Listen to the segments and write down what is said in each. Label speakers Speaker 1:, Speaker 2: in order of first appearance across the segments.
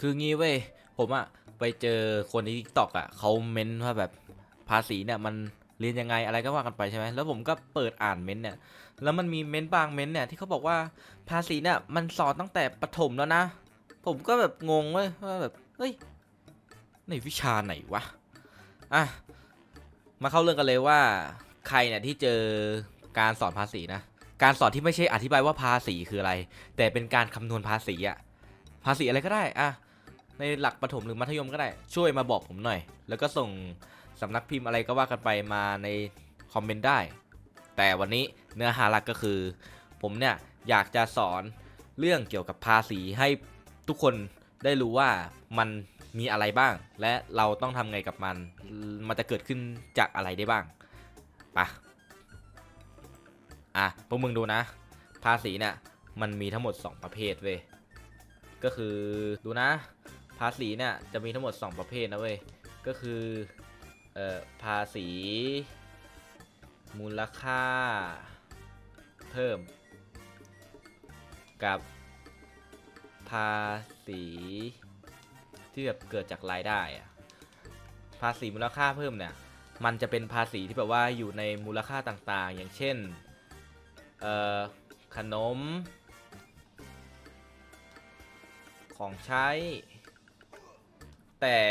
Speaker 1: คืองี้เว้ยผมอะไปเจอคนในทิกตอกอะเขาเม้นว่าแบบภาษีเนี่ยมันเรียนยังไงอะไรก็ว่ากันไปใช่ไหมแล้วผมก็เปิดอ่านเม้นเนี่ย แล้วมันมีเม้นบางเม้นเนี่ยที่เขาบอกว่าภาษีเนี่ยมันสอนตั้งแต่ประถมแล้วนะ ผมก็แบบงงเว้ยว่าแบบเฮ้ยในวิชาไหนวะอะมาเข้าเรื่องกันเลยว่าใครเนี่ยที่เจอการสอนภาษีนะ การสอนที่ไม่ใช่อธิบายว่าภาษีคืออะไร แต่เป็นการคำนวณภาษีอะภาษีอะไรก็ได้อะ ในหลักประถมหรือมัธยมก็ได้ช่วยมาบอกผมหน่อย แล้วก็ส่งสำนักพิมพ์อะไรก็ว่ากันไปมาในคอมเมนต์ได้ แต่วันนี้เนื้อหาหลักก็คือ ผมเนี่ยอยากจะสอนเรื่องเกี่ยวกับภาษีให้ทุกคนได้รู้ว่ามันมีอะไรบ้าง และเราต้องทำไงกับมัน มันจะเกิดขึ้นจากอะไรได้บ้างปะอะพวกมึงดูนะ ภาษีเนี่ยมันมีทั้งหมด 2 ประเภทเว้ยก็คือดูนะ ภาษีเนี่ยจะมีทั้งหมด 2 ประเภทนะเว้ย ก็คือเอ่อภาษี มูลค่า เพิ่ม กับภาษีที่แบบเกิดจากรายได้อะภาษีมูลค่าเพิ่มเนี่ยมันจะเป็นภาษีที่แบบว่าอยู่ในมูลค่าต่างๆ อย่างเช่นเอ่อขนม ของใช้ แต่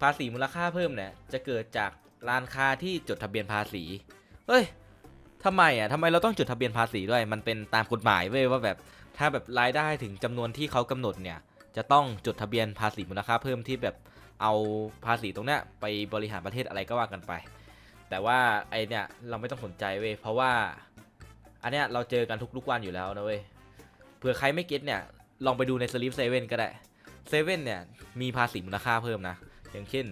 Speaker 1: ภาษีมูลค่าเพิ่มเนี่ยจะเกิดจากร้านค้าที่จดทะเบียนภาษี เฮ้ยทำไมอะทำไมเราต้องจดทะเบียนภาษีด้วย มันเป็นตามกฎหมายเว้ยว่าแบบถ้าแบบรายได้ถึงจำนวนที่เขากำหนดเนี่ย จะต้องจดทะเบียนภาษีมูลค่าเพิ่มที่แบบเอาภาษีตรงเนี้ยไปบริหารประเทศอะไรก็ว่ากันไป แต่ว่าไอเนี่ยเราไม่ต้องสนใจเว้ยเพราะว่า อันเนี้ยเราเจอกันทุกๆวันอยู่แล้วนะเว้ยเผื่อใครไม่เก็ตเนี่ยลองไปดูในสลิปเซเว่นก็ได้ เซเว่นเนี่ยมีภาษีมูลค่าเพิ่มนะ อย่างเช่น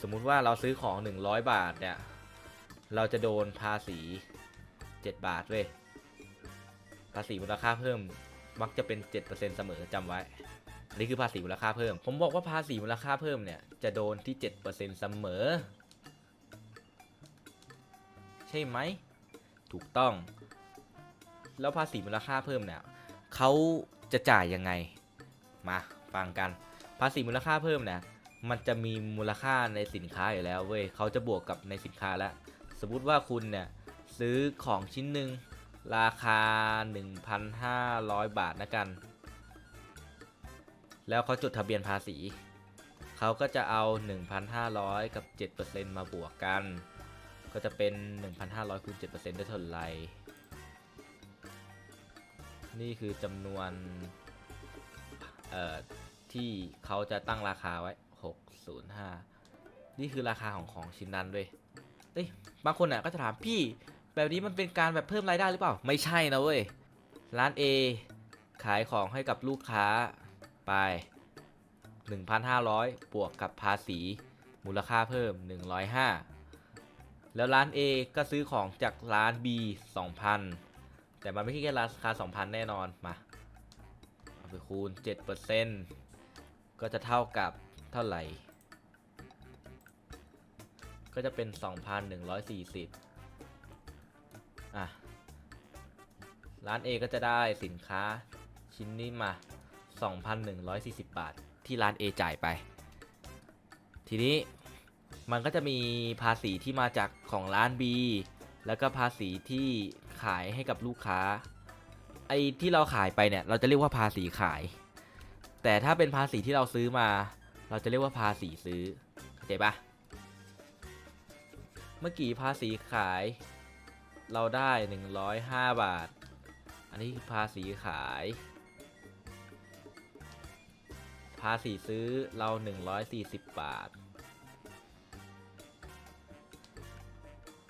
Speaker 1: สมมุติว่าเราซื้อของ 100 บาทเนี่ยเราจะโดนภาษี 7 บาทเว้ยภาษีมูลค่าเพิ่มมักจะเป็น 7%เสมอจำไว้ อันนี้คือภาษีมูลค่าเพิ่ม ผมบอกว่าภาษีมูลค่าเพิ่มเนี่ยจะโดนที่ 7%เสมอ ใช่ไหม ถูกต้อง แล้วภาษีมูลค่าเพิ่มเนี่ยเขาจะจ่ายยังไง มา ฟังกัน ภาษีมูลค่าเพิ่มเนี่ยมันจะมีมูลค่าในสินค้าอยู่แล้วเว้ยเขาจะบวกกับในสินค้าแล้วสมมติว่าคุณเนี่ยซื้อของชิ้นหนึ่งราคา 1,500 บาทนะกัน แล้วเขาจดทะเบียนภาษี เขาก็จะเอา 1,500 กับ 7%มาบวกกัน ก็จะเป็น 1,500คูณ7%ได้เท่าไหร่นี่คือจำนวน เอ่อ ที่เขาจะตั้งราคาไว้ 605 นี่คือราคาของของชิ้นนั้นด้วยเอ้ยบางคนอะก็จะถามพี่แบบนี้มันเป็นการแบบเพิ่มรายได้หรือเปล่า ไม่ใช่นะเว้ย ร้าน A ขายของให้กับลูกค้าไป 1,500 บวกกับภาษี มูลค่าเพิ่ม 105 แล้วร้าน A ก็ซื้อของจากร้าน B 2,000 แต่มันไม่ใช่แค่ราคา 2,000 แน่นอนมาเอาไปคูณ 7% ก็จะเท่ากับเท่าไหร่ ก็จะเป็น 2,140 อะ ร้าน A ก็จะได้สินค้าชิ้นนี้มา 2,140 บาท ที่ร้าน A จ่ายไป ทีนี้มันก็จะมีภาษีที่มาจากของร้าน B แล้วก็ภาษีที่ขายให้กับลูกค้า ไอ้ที่เราขายไปเนี่ย เราจะเรียกว่าภาษีขาย แต่ถ้าเป็นภาษีที่เราซื้อมา เราจะเรียกว่าภาษีซื้อเข้าใจปะเมื่อกี้ภาษีขาย เราได้ 105 บาท อันนี้คือภาษีขาย ภาษีซื้อเรา 140 บาท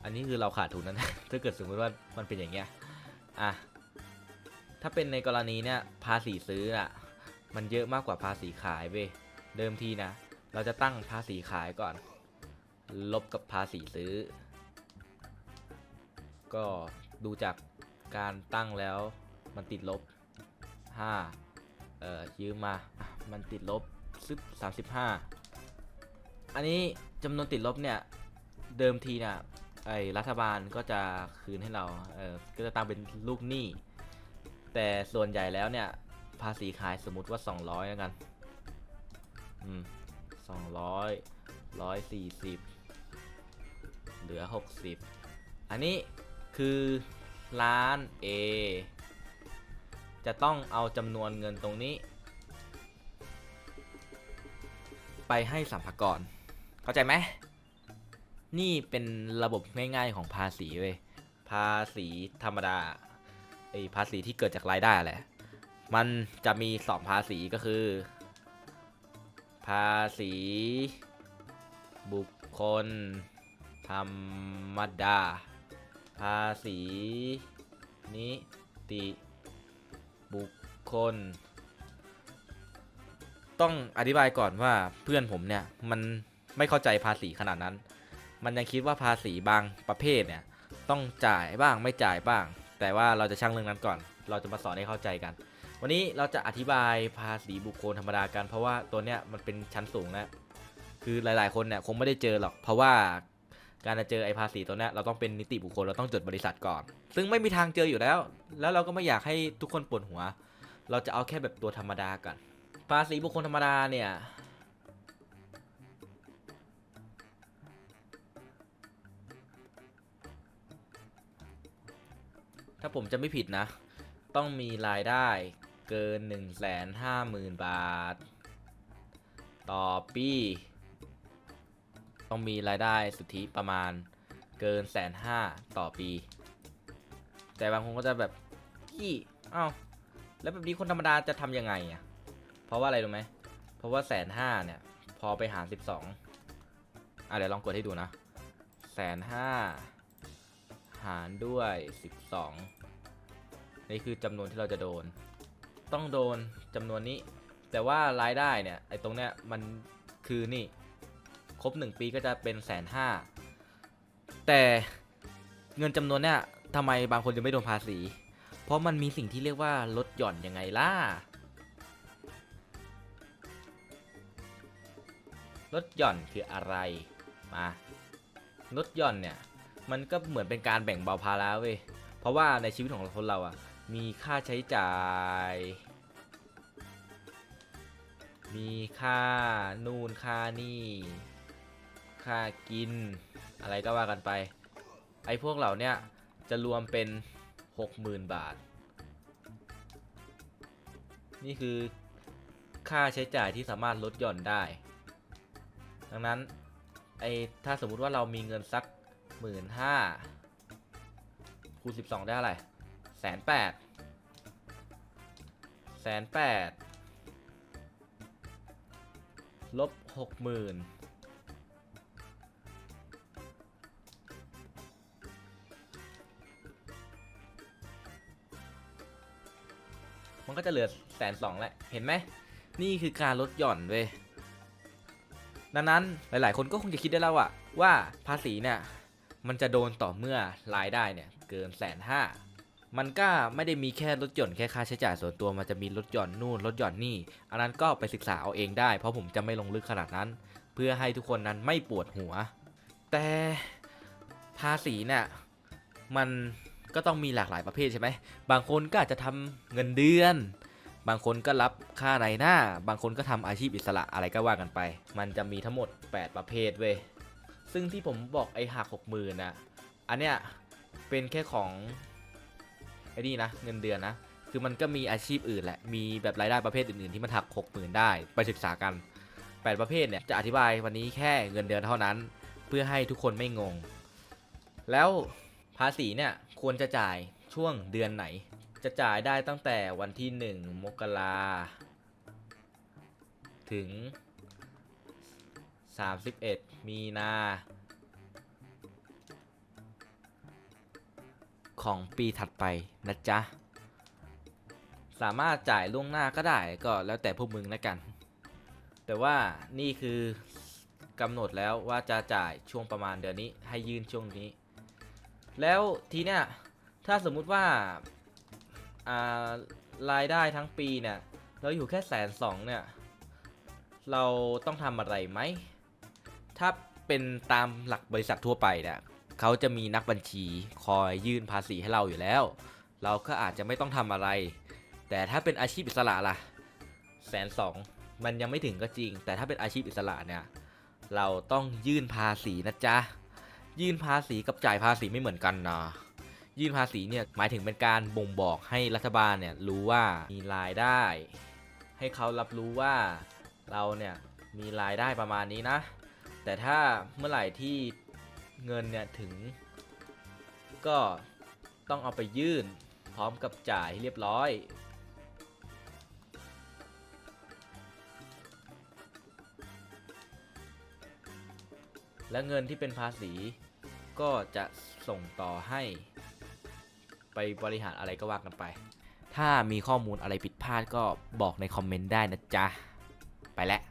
Speaker 1: อันนี้คือเราขาดทุนนะถ้าเกิดสมมติว่ามันเป็นอย่างเงี้ยอะถ้าเป็นในกรณีเนี้ยภาษีซื้ออะ มันเยอะมากกว่าภาษีขายเว้ยเดิมทีนะ เราจะตั้งภาษีขายก่อน ลบกับภาษีซื้อ ก็ดูจากการตั้งแล้วมันติดลบ 5 เอ่อยืมมา มันติดลบซึบ35 อันนี้จำนวนติดลบเนี่ย เดิมทีเนี่ยไอรัฐบาลก็จะคืนให้เรา เออก็จะตั้งเป็นลูกหนี้ แต่ส่วนใหญ่แล้วเนี่ย ภาษีขายสมมติว่า 200 แล้วกัน อืมสองร้อยร้อยสี่สิบเหลือหกสิบอันนี้คือร้าน A จะต้องเอาจำนวนเงินตรงนี้ ไปให้สัมภากรเข้าใจไหม นี่เป็นระบบง่ายๆของภาษีเว้ย ภาษีธรรมดาไอภาษีที่เกิดจากรายได้แหละ มันจะมีสองภาษีก็คือ ภาษี บุคคล ธรรมดา ภาษี นิติ บุคคล ต้องอธิบายก่อนว่าเพื่อนผมเนี่ย มันไม่เข้าใจภาษีขนาดนั้น มันยังคิดว่าภาษีบางประเภทเนี่ย ต้องจ่ายบ้างไม่จ่ายบ้าง แต่ว่าเราจะช่างเรื่องนั้นก่อน เราจะมาสอนให้เข้าใจกัน วันนี้เราจะอธิบายภาษีบุคคลธรรมดากัน เพราะว่าตัวเนี้ยมันเป็นชั้นสูงแล้วคือหลาย ๆ คนเนี่ยคงไม่ได้เจอหรอก เพราะว่าการจะเจอไอ้ภาษีตัวเนี้ยเราต้องเป็นนิติบุคคลเราต้องจดบริษัทก่อน ซึ่งไม่มีทางเจออยู่แล้ว แล้วเราก็ไม่อยากให้ทุกคนปวดหัว เราจะเอาแค่แบบตัวธรรมดาก่อนภาษีบุคคลธรรมดาเนี่ยถ้าผมจะไม่ผิดนะ ต้องมีรายได้ เกิน 1 5 0 0 0 0 บาท ต่อปี ต้องมีรายได้สุทธิประมาณเกินแสนห้าต่อปี แต่บางคนก็จะแบบพี่เอ้าแล้วแบบนี้คนธรรมดาจะทำยังไงอะ เพราะว่าอะไรรู้ไหม เพราะว่าแสนห้าเนี่ย พอไปหาร12อะเดี๋ยวลองกดให้ดูนะแสนห้าหารด้วย12นี่คือจำนวนที่เราจะโดน ต้องโดนจำนวนนี้ แต่ว่ารายได้เนี่ยไอ้ตรงเนี้ยมันคือนี่ครบ 1 ปีก็จะเป็นแสนห้าแต่เงินจำนวนเนี้ยทำไมบางคนจะไม่โดนภาษี เพราะมันมีสิ่งที่เรียกว่าลดหย่อนยังไงล่ะลดหย่อนคืออะไรมาลดหย่อนเนี่ยมันก็เหมือนเป็นการแบ่งเบาภาระเว้ยเพราะว่าในชีวิตของคนเราอะ มีค่าใช้จ่าย มีค่านู่นค่านี่ ค่ากิน อะไรก็ว่ากันไป ไอ้พวกเหล่าเนี้ยจะรวมเป็น 60,000 บาท นี่คือค่าใช้จ่ายที่สามารถลดหย่อนได้ ดังนั้นไอ้ถ้าสมมุติว่าเรามีเงินสักหมื่นห้าคูณสิบสองได้อะไร นแปดแสนแปดลบหกหมื่นมันก็จะเหลือแสนสองแหละ เห็นไหม นี่คือการลดหย่อนเว้ย ดังนั้นหลาย ๆ คนก็คงจะคิดได้แล้วอะว่าภาษีเนี่ย มันจะโดนต่อเมื่อรายได้เนี่ย เกินแสนห้า มันก็ไม่ได้มีแค่ลดหย่อนแค่ค่าใช้จ่ายส่วนตัวมันจะมีลดหย่อนนู่นลดหย่อนนี่ อันนั้นก็ไปศึกษาเอาเองได้ เพราะผมจะไม่ลงลึกขนาดนั้น เพื่อให้ทุกคนนั้นไม่ปวดหัว แต่ภาษีเนี่ยมันก็ต้องมีหลากหลายประเภทใช่ไหม บางคนก็อาจจะทำเงินเดือน บางคนก็รับค่าในหน้า บางคนก็ทำอาชีพอิสระอะไรก็ว่ากันไป มันจะมีทั้งหมด 8 ประเภทเว้ย ซึ่งที่ผมบอกไอ้หักหกหมื่นนะอันเนี้ยเป็นแค่ของ ไอ้นี่นะเงินเดือนนะ คือมันก็มีอาชีพอื่นแหละ มีแบบรายได้ประเภทอื่นๆที่มันหักหกหมื่นได้ไปศึกษากัน8ประเภทเนี่ยจะอธิบายวันนี้แค่เงินเดือนเท่านั้น เพื่อให้ทุกคนไม่งง แล้วภาษีเนี่ยควรจะจ่ายช่วงเดือนไหน จะจ่ายได้ตั้งแต่วันที่ 1 มกราถึง 31 มีนา ของปีถัดไปนะจ๊ะ สามารถจ่ายล่วงหน้าก็ได้ก็แล้วแต่พวกมึงแล้วกัน แต่ว่านี่คือกำหนดแล้วว่าจะจ่ายช่วงประมาณเดือนนี้ให้ยื่นช่วงนี้ แล้วทีเนี้ยถ้าสมมุติว่า อ่ารายได้ทั้งปีเนี่ยเราอยู่แค่แสนสองเนี่ย เราต้องทำอะไรไหม ถ้าเป็นตามหลักบริษัททั่วไปเนี่ย เขาจะมีนักบัญชีคอยยื่นภาษีให้เราอยู่แล้ว เราก็อาจจะไม่ต้องทำอะไร แต่ถ้าเป็นอาชีพอิสระล่ะแสนสองมันยังไม่ถึงก็จริง แต่ถ้าเป็นอาชีพอิสระเนี่ยเราต้องยื่นภาษีนะจ๊ะยื่นภาษีกับจ่ายภาษีไม่เหมือนกันนะยื่นภาษีเนี่ยหมายถึงเป็นการบ่งบอกให้รัฐบาลเนี่ยรู้ว่ามีรายได้ ให้เขารับรู้ว่าเราเนี่ยมีรายได้ประมาณนี้นะ แต่ถ้าเมื่อไหร่ที่ เงินเนี่ยถึง ก็ต้องเอาไปยื่นพร้อมกับจ่ายเรียบร้อยและเงินที่เป็นภาษีก็จะส่งต่อให้ ไปบริหารอะไรก็ว่ากันไป ถ้ามีข้อมูลอะไรผิดพลาดก็บอกในคอมเมนต์ได้นะจ๊ะ ไปแล้ว